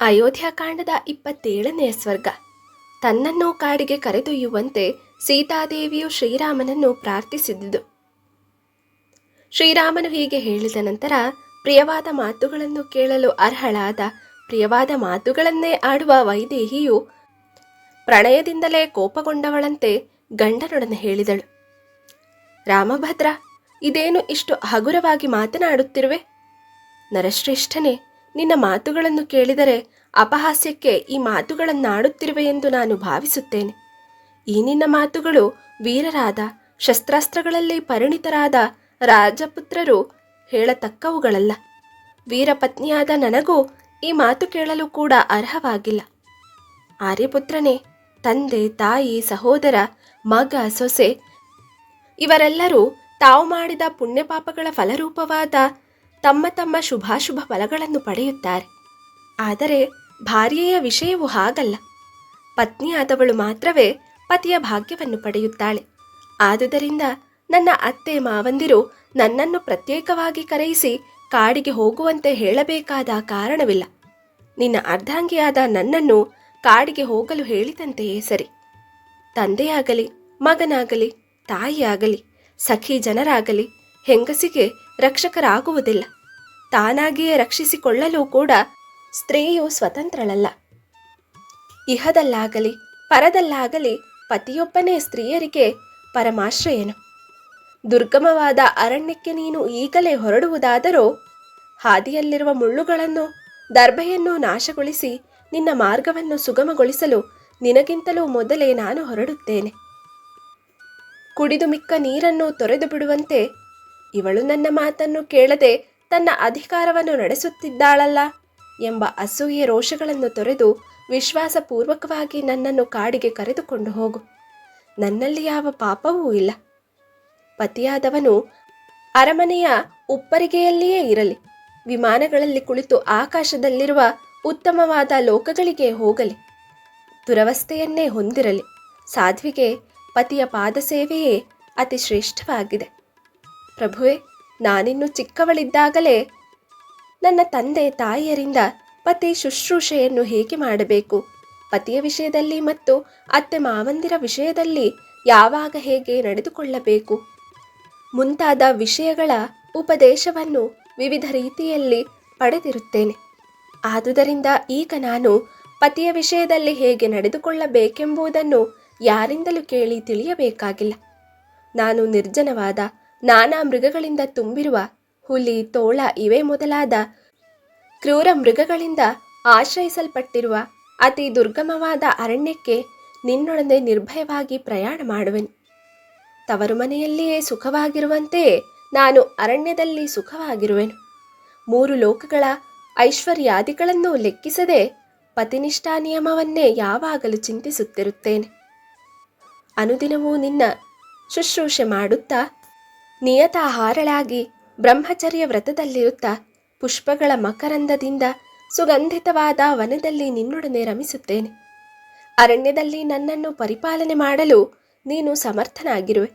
ಅಯೋಧ್ಯಕಾಂಡದ ಇಪ್ಪತ್ತೇಳನೆಯ ಸ್ವರ್ಗ. ತನ್ನನ್ನು ಕಾಡಿಗೆ ಕರೆದೊಯ್ಯುವಂತೆ ಸೀತಾದೇವಿಯು ಶ್ರೀರಾಮನನ್ನು ಪ್ರಾರ್ಥಿಸಿದುದು. ಶ್ರೀರಾಮನು ಹೀಗೆ ಹೇಳಿದ ನಂತರ ಪ್ರಿಯವಾದ ಮಾತುಗಳನ್ನು ಕೇಳಲು ಅರ್ಹಳಾದ ಪ್ರಿಯವಾದ ಮಾತುಗಳನ್ನೇ ಆಡುವ ವೈದೇಹಿಯು ಪ್ರಣಯದಿಂದಲೇ ಕೋಪಗೊಂಡವಳಂತೆ ಗಂಡನೊಡನೆ ಹೇಳಿದಳು. ರಾಮಭದ್ರ, ಇದೇನು ಇಷ್ಟು ಹಗುರವಾಗಿ ಮಾತನಾಡುತ್ತಿರುವೆ? ನರಶ್ರೇಷ್ಠನೇ ನಿನ್ನ ಮಾತುಗಳನ್ನು ಕೇಳಿದರೆ ಅಪಹಾಸ್ಯಕ್ಕೆ ಈ ಮಾತುಗಳನ್ನಾಡುತ್ತಿರುವೆ ಎಂದು ನಾನು ಭಾವಿಸುತ್ತೇನೆ. ಈ ನಿನ್ನ ಮಾತುಗಳು ವೀರರಾದ, ಶಸ್ತ್ರಾಸ್ತ್ರಗಳಲ್ಲಿ ಪರಿಣಿತರಾದ ರಾಜಪುತ್ರರು ಹೇಳತಕ್ಕವುಗಳಲ್ಲ. ವೀರಪತ್ನಿಯಾದ ನನಗೂ ಈ ಮಾತು ಕೇಳಲು ಕೂಡ ಅರ್ಹವಾಗಿಲ್ಲ. ಆರ್ಯಪುತ್ರನೇ, ತಂದೆ, ತಾಯಿ, ಸಹೋದರ, ಮಗ, ಸೊಸೆ, ಇವರೆಲ್ಲರೂ ತಾವು ಮಾಡಿದ ಪುಣ್ಯಪಾಪಗಳ ಫಲರೂಪವಾದ ತಮ್ಮ ತಮ್ಮ ಶುಭಾಶುಭ ಫಲಗಳನ್ನು ಪಡೆಯುತ್ತಾರೆ. ಆದರೆ ಭಾರ್ಯೆಯ ವಿಷಯವು ಹಾಗಲ್ಲ. ಪತ್ನಿಯಾದವಳು ಮಾತ್ರವೇ ಪತಿಯ ಭಾಗ್ಯವನ್ನು ಪಡೆಯುತ್ತಾಳೆ. ಆದುದರಿಂದ ನನ್ನ ಅತ್ತೆ ಮಾವಂದಿರು ನನ್ನನ್ನು ಪ್ರತ್ಯೇಕವಾಗಿ ಕರೆಯಿಸಿ ಕಾಡಿಗೆ ಹೋಗುವಂತೆ ಹೇಳಬೇಕಾದ ಕಾರಣವಿಲ್ಲ. ನಿನ್ನ ಅರ್ಧಾಂಗಿಯಾದ ನನ್ನನ್ನು ಕಾಡಿಗೆ ಹೋಗಲು ಹೇಳಿದಂತೆಯೇ ಸರಿ. ತಂದೆಯಾಗಲಿ, ಮಗನಾಗಲಿ, ತಾಯಿಯಾಗಲಿ, ಸಖಿ ಜನರಾಗಲಿ ಹೆಂಗಸಿಗೆ ರಕ್ಷಕರಾಗುವುದಿಲ್ಲ. ತಾನಾಗಿಯೇ ರಕ್ಷಿಸಿಕೊಳ್ಳಲು ಕೂಡ ಸ್ತ್ರೀಯು ಸ್ವತಂತ್ರಳಲ್ಲ. ಇಹದಲ್ಲಾಗಲಿ, ಪರದಲ್ಲಾಗಲಿ ಪತಿಯೊಬ್ಬನೇ ಸ್ತ್ರೀಯರಿಗೆ ಪರಮಾಶ್ರಯನು. ದುರ್ಗಮವಾದ ಅರಣ್ಯಕ್ಕೆ ನೀನು ಈಗಲೇ ಹೊರಡುವುದಾದರೂ ಹಾದಿಯಲ್ಲಿರುವ ಮುಳ್ಳುಗಳನ್ನು, ದರ್ಭೆಯನ್ನು ನಾಶಗೊಳಿಸಿ ನಿನ್ನ ಮಾರ್ಗವನ್ನು ಸುಗಮಗೊಳಿಸಲು ನಿನಗಿಂತಲೂ ಮೊದಲೇ ನಾನು ಹೊರಡುತ್ತೇನೆ. ಕುಡಿದು ಮಿಕ್ಕ ನೀರನ್ನು ತೊರೆದು ಬಿಡುವಂತೆ ಇವಳು ನನ್ನ ಮಾತನ್ನು ಕೇಳದೆ ತನ್ನ ಅಧಿಕಾರವನ್ನು ನಡೆಸುತ್ತಿದ್ದಾಳಲ್ಲ ಎಂಬ ಅಸೂಯೆ ರೋಷಗಳನ್ನು ತೊರೆದು ವಿಶ್ವಾಸಪೂರ್ವಕವಾಗಿ ನನ್ನನ್ನು ಕಾಡಿಗೆ ಕರೆದುಕೊಂಡು ಹೋಗು. ನನ್ನಲ್ಲಿ ಯಾವ ಪಾಪವೂ ಇಲ್ಲ. ಪತಿಯಾದವನು ಅರಮನೆಯ ಉಪ್ಪರಿಗೆಯಲ್ಲಿಯೇ ಇರಲಿ, ವಿಮಾನಗಳಲ್ಲಿ ಕುಳಿತು ಆಕಾಶದಲ್ಲಿರುವ ಉತ್ತಮವಾದ ಲೋಕಗಳಿಗೆ ಹೋಗಲಿ, ದುರವಸ್ಥೆಯನ್ನೇ ಹೊಂದಿರಲಿ. ಸಾಧ್ವಿಗೆ ಪತಿಯ ಪಾದಸೇವೆಯೇ ಅತಿ ಶ್ರೇಷ್ಠವಾಗಿದೆ ಪ್ರಭುವೆ ನಾನಿನ್ನು ಚಿಕ್ಕವಳಿದ್ದಾಗಲೇ ನನ್ನ ತಂದೆ ತಾಯಿಯರಿಂದ ಪತಿ ಶುಶ್ರೂಷೆಯನ್ನು ಹೇಗೆ ಮಾಡಬೇಕು? ಪತಿಯ ವಿಷಯದಲ್ಲಿ ಮತ್ತು ಅತ್ತೆ ಮಾವಂದಿರ ವಿಷಯದಲ್ಲಿ ಯಾವಾಗ ಹೇಗೆ ನಡೆದುಕೊಳ್ಳಬೇಕು? ಮುಂತಾದ ವಿಷಯಗಳ ಉಪದೇಶವನ್ನು ವಿವಿಧ ರೀತಿಯಲ್ಲಿ ಪಡೆದಿರುತ್ತೇನೆ. ಆದುದರಿಂದ ಈಗ ನಾನು ಪತಿಯ ವಿಷಯದಲ್ಲಿ ಹೇಗೆ ನಡೆದುಕೊಳ್ಳಬೇಕೆಂಬುದನ್ನು ಯಾರಿಂದಲೂ ಕೇಳಿ ತಿಳಿಯಬೇಕಾಗಿಲ್ಲ. ನಾನು ನಿರ್ಜನವಾದ ನಾನಾ ಮೃಗಗಳಿಂದ ತುಂಬಿರುವ ಹುಲಿ, ತೋಳ ಇವೇ ಮೊದಲಾದ ಕ್ರೂರ ಮೃಗಗಳಿಂದ ಆಶ್ರಯಿಸಲ್ಪಟ್ಟಿರುವ ಅತಿ ದುರ್ಗಮವಾದ ಅರಣ್ಯಕ್ಕೆ ನಿನ್ನೊಡನೆ ನಿರ್ಭಯವಾಗಿ ಪ್ರಯಾಣ ಮಾಡುವೆನು. ತವರು ಮನೆಯಲ್ಲಿಯೇ ಸುಖವಾಗಿರುವಂತೆ ನಾನು ಅರಣ್ಯದಲ್ಲಿ ಸುಖವಾಗಿರುವೆನು. ಮೂರು ಲೋಕಗಳ ಐಶ್ವರ್ಯಾದಿಗಳನ್ನು ಲೆಕ್ಕಿಸದೆ ಪತಿನಿಷ್ಠಾ ನಿಯಮವನ್ನೇ ಯಾವಾಗಲೂ ಚಿಂತಿಸುತ್ತಿರುತ್ತೇನೆ. ಅನುದಿನವೂ ನಿನ್ನ ಶುಶ್ರೂಷೆ ಮಾಡುತ್ತಾ ನಿಯತಾಹಾರಳಾಗಿ ಬ್ರಹ್ಮಚರ್ಯ ವ್ರತದಲ್ಲಿರುತ್ತಾ ಪುಷ್ಪಗಳ ಮಕರಂದದಿಂದ ಸುಗಂಧಿತವಾದ ವನದಲ್ಲಿ ನಿನ್ನೊಡನೆ ರಮಿಸುತ್ತೇನೆ. ಅರಣ್ಯದಲ್ಲಿ ನನ್ನನ್ನು ಪರಿಪಾಲನೆ ಮಾಡಲು ನೀನು ಸಮರ್ಥನಾಗಿರುವೆ.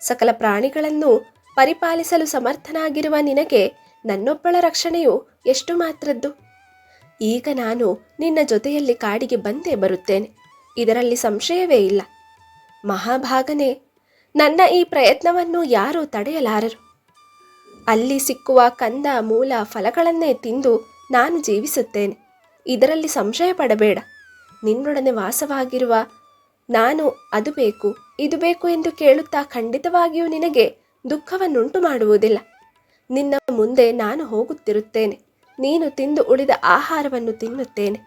ಸಕಲ ಪ್ರಾಣಿಗಳನ್ನು ಪರಿಪಾಲಿಸಲು ಸಮರ್ಥನಾಗಿರುವ ನಿನಗೆ ನನ್ನೊಬ್ಬಳ ರಕ್ಷಣೆಯು ಎಷ್ಟು ಮಾತ್ರದ್ದು? ಈಗ ನಾನು ನಿನ್ನ ಜೊತೆಯಲ್ಲಿ ಕಾಡಿಗೆ ಬಂದೇ ಬರುತ್ತೇನೆ. ಇದರಲ್ಲಿ ಸಂಶಯವೇ ಇಲ್ಲ. ಮಹಾಭಾಗನೇ ನನ್ನ ಈ ಪ್ರಯತ್ನವನ್ನು ಯಾರೂ ತಡೆಯಲಾರರು. ಅಲ್ಲಿ ಸಿಕ್ಕುವ ಕಂದ ಮೂಲ ಫಲಗಳನ್ನೇ ತಿಂದು ನಾನು ಜೀವಿಸುತ್ತೇನೆ. ಇದರಲ್ಲಿ ಸಂಶಯ ಪಡಬೇಡ. ನಿನ್ನೊಡನೆ ವಾಸವಾಗಿರುವ ನಾನು ಅದು ಬೇಕು, ಇದು ಬೇಕು ಎಂದು ಕೇಳುತ್ತಾ ಖಂಡಿತವಾಗಿಯೂ ನಿನಗೆ ದುಃಖವನ್ನುಂಟು ಮಾಡುವುದಿಲ್ಲ. ನಿನ್ನ ಮುಂದೆ ನಾನು ಹೋಗುತ್ತಿರುತ್ತೇನೆ. ನೀನು ತಿಂದು ಉಳಿದ ಆಹಾರವನ್ನು ತಿನ್ನುತ್ತೇನೆ.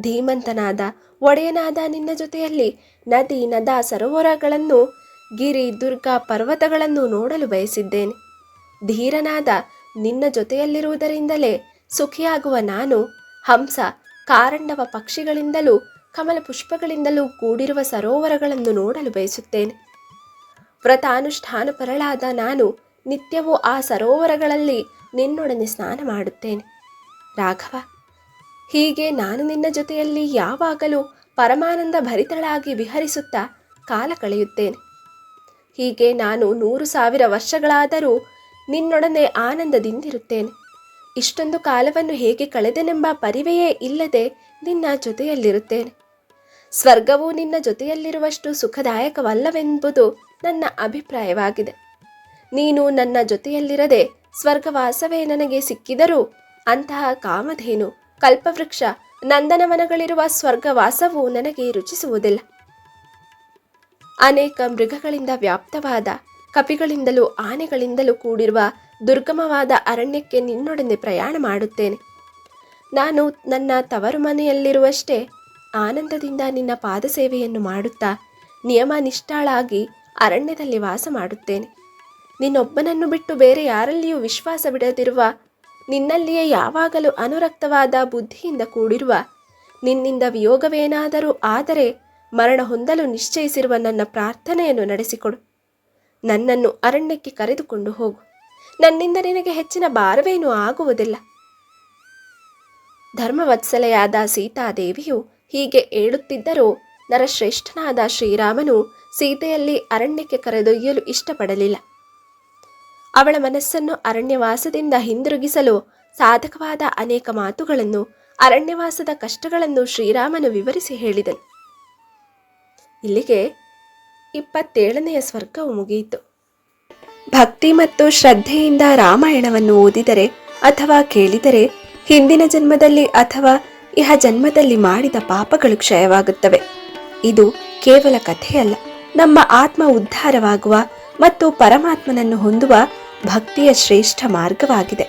ಧೀಮಂತನಾದ ಒಡೆಯನಾದ ನಿನ್ನ ಜೊತೆಯಲ್ಲಿ ನದಿ, ನದ, ಸರೋವರಗಳನ್ನು ಗಿರಿ ದುರ್ಗ ಪರ್ವತಗಳನ್ನು ನೋಡಲು ಬಯಸಿದ್ದೇನೆ. ಧೀರನಾದ ನಿನ್ನ ಜೊತೆಯಲ್ಲಿರುವುದರಿಂದಲೇ ಸುಖಿಯಾಗುವ ನಾನು ಹಂಸ, ಕಾರಂಡವ ಪಕ್ಷಿಗಳಿಂದಲೂ ಕಮಲ ಪುಷ್ಪಗಳಿಂದಲೂ ಕೂಡಿರುವ ಸರೋವರಗಳನ್ನು ನೋಡಲು ಬಯಸುತ್ತೇನೆ. ವ್ರತಾನುಷ್ಠಾನಪರಳಾದ ನಾನು ನಿತ್ಯವೂ ಆ ಸರೋವರಗಳಲ್ಲಿ ನಿನ್ನೊಡನೆ ಸ್ನಾನ ಮಾಡುತ್ತೇನೆ. ರಾಘವ, ಹೀಗೆ ನಾನು ನಿನ್ನ ಜೊತೆಯಲ್ಲಿ ಯಾವಾಗಲೂ ಪರಮಾನಂದ ಭರಿತಳಾಗಿ ವಿಹರಿಸುತ್ತಾ ಕಾಲ ಕಳೆಯುತ್ತೇನೆ. ಹೀಗೆ ನಾನು ನೂರು ಸಾವಿರ ವರ್ಷಗಳಾದರೂ ನಿನ್ನೊಡನೆ ಆನಂದದಿಂದಿರುತ್ತೇನೆ. ಇಷ್ಟೊಂದು ಕಾಲವನ್ನು ಹೇಗೆ ಕಳೆದೆನೆಂಬ ಪರಿವೆಯೇ ಇಲ್ಲದೆ ನಿನ್ನ ಜೊತೆಯಲ್ಲಿರುತ್ತೇನೆ. ಸ್ವರ್ಗವು ನಿನ್ನ ಜೊತೆಯಲ್ಲಿರುವಷ್ಟು ಸುಖದಾಯಕವಲ್ಲವೆಂಬುದು ನನ್ನ ಅಭಿಪ್ರಾಯವಾಗಿದೆ. ನೀನು ನನ್ನ ಜೊತೆಯಲ್ಲಿರದೆ ಸ್ವರ್ಗವಾಸವೇ ನನಗೆ ಸಿಕ್ಕಿದರೂ ಅಂತಹ ಕಾಮಧೇನು, ಕಲ್ಪವೃಕ್ಷ, ನಂದನವನಗಳಿರುವ ಸ್ವರ್ಗವಾಸವು ನನಗೆ ರುಚಿಸುವುದಿಲ್ಲ. ಅನೇಕ ಮೃಗಗಳಿಂದ ವ್ಯಾಪ್ತವಾದ, ಕಪಿಗಳಿಂದಲೂ ಆನೆಗಳಿಂದಲೂ ಕೂಡಿರುವ ದುರ್ಗಮವಾದ ಅರಣ್ಯಕ್ಕೆ ನಿನ್ನೊಡನೆ ಪ್ರಯಾಣ ಮಾಡುತ್ತೇನೆ. ನಾನು ನನ್ನ ತವರು ಮನೆಯಲ್ಲಿರುವಷ್ಟೇ ಆನಂದದಿಂದ ನಿನ್ನ ಪಾದ ಸೇವೆಯನ್ನು ಮಾಡುತ್ತಾ ನಿಯಮ ನಿಷ್ಠಾಳಾಗಿ ಅರಣ್ಯದಲ್ಲಿ ವಾಸ ಮಾಡುತ್ತೇನೆ. ನಿನ್ನೊಬ್ಬನನ್ನು ಬಿಟ್ಟು ಬೇರೆ ಯಾರಲ್ಲಿಯೂ ವಿಶ್ವಾಸ ಬಿಡದಿರುವ, ನಿನ್ನಲ್ಲಿಯೇ ಯಾವಾಗಲೂ ಅನುರಕ್ತವಾದ ಬುದ್ಧಿಯಿಂದ ಕೂಡಿರುವ, ನಿನ್ನಿಂದ ವಿಯೋಗವೇನಾದರೂ ಆದರೆ ಮರಣ ಹೊಂದಲು ನಿಶ್ಚಯಿಸಿರುವ ನನ್ನ ಪ್ರಾರ್ಥನೆಯನ್ನು ನಡೆಸಿಕೊಡು. ನನ್ನನ್ನು ಅರಣ್ಯಕ್ಕೆ ಕರೆದುಕೊಂಡು ಹೋಗು. ನನ್ನಿಂದ ನಿನಗೆ ಹೆಚ್ಚಿನ ಭಾರವೇನೂ ಆಗುವುದಿಲ್ಲ. ಧರ್ಮವತ್ಸಲೆಯಾದ ಸೀತಾದೇವಿಯು ಹೀಗೆ ಹೇಳುತ್ತಿದ್ದರೂ ನರಶ್ರೇಷ್ಠನಾದ ಶ್ರೀರಾಮನು ಸೀತೆಯಲ್ಲಿ ಅರಣ್ಯಕ್ಕೆ ಕರೆದೊಯ್ಯಲು ಇಷ್ಟಪಡಲಿಲ್ಲ. ಅವಳ ಮನಸ್ಸನ್ನು ಅರಣ್ಯವಾಸದಿಂದ ಹಿಂದಿರುಗಿಸಲು ಸಾಧಕವಾದ ಅನೇಕ ಮಾತುಗಳನ್ನು, ಅರಣ್ಯವಾಸದ ಕಷ್ಟಗಳನ್ನು ಶ್ರೀರಾಮನು ವಿವರಿಸಿ ಹೇಳಿದನು. ಇಲ್ಲಿಗೆ ಇಪ್ಪತ್ತೇಳನೆಯ ಸ್ವರ್ಗವು ಮುಗಿಯಿತು. ಭಕ್ತಿ ಮತ್ತು ಶ್ರದ್ಧೆಯಿಂದ ರಾಮಾಯಣವನ್ನು ಓದಿದರೆ ಅಥವಾ ಕೇಳಿದರೆ ಹಿಂದಿನ ಜನ್ಮದಲ್ಲಿ ಅಥವಾ ಇಹ ಜನ್ಮದಲ್ಲಿ ಮಾಡಿದ ಪಾಪಗಳು ಕ್ಷಯವಾಗುತ್ತವೆ. ಇದು ಕೇವಲ ಕಥೆಯಲ್ಲ, ನಮ್ಮ ಆತ್ಮ ಉದ್ಧಾರವಾಗುವ ಮತ್ತು ಪರಮಾತ್ಮನನ್ನು ಹೊಂದುವ ಭಕ್ತಿಯ ಶ್ರೇಷ್ಠ ಮಾರ್ಗವಾಗಿದೆ.